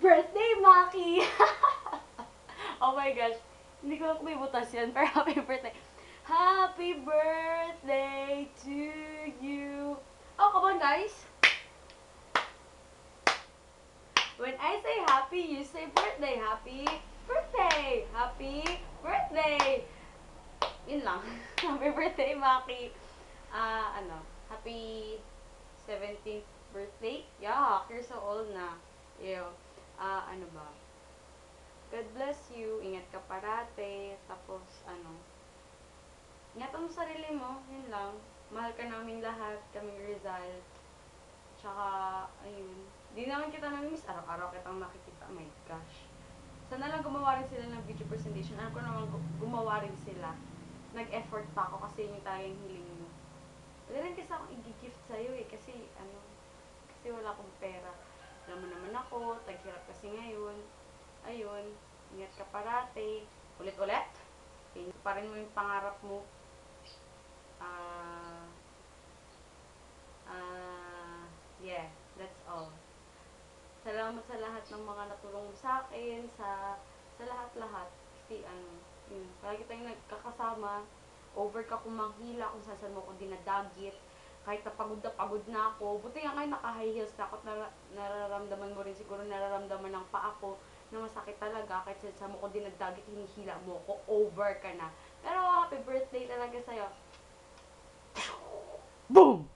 birthday, Maki! oh my gosh. Hindi ko may butas yan, pero happy birthday. Happy birthday to you. Oh, come on, guys. When I say happy, you say birthday. Happy birthday! Happy birthday! Yun lang. happy birthday, Maki. Ah, ano, happy 17th birthday. Yeah, you're so old na. Ew. Ah, ano ba? God bless you. Ingat ka parate. Tapos, ano, ingatan mo sarili mo. Yun lang. Mahal ka namin lahat. Kaming Rizal. Tsaka, ayun. Di naman kita namimiss. Araw-araw kitang makikita. Oh my gosh. Sana lang gumawa rin sila ng video presentation. Alam ko naman gu- gumawa rin sila. Nag-effort pa ako kasi yun yung talagang hiling mo. Wala rin kasi akong i-gift sa'yo eh. Kasi, ano, kasi wala akong pera. Mo naman ako, taghirap kasi ngayon. Ayun, ingat ka parate. Ulit-ulit. Tingin pa rin mo yung pangarap mo. Ah, ah, yeah, that's all. Salamat sa lahat ng mga natulong sa akin, sa sa lahat-lahat. Kasi ano, yun, palagi tayong nagkakasama. Over ka kung manghila, kung saan mo ko dinadagit. Kahit na pagod na pagod na ako. Buti nga ngayon naka-high heels na ako at nara- nararamdaman mo rin siguro nararamdaman ng paa ko na masakit talaga. Kahit saan mo ko dinadagit, hinihila mo ko, over ka na. Pero happy birthday talaga sa'yo. Boom!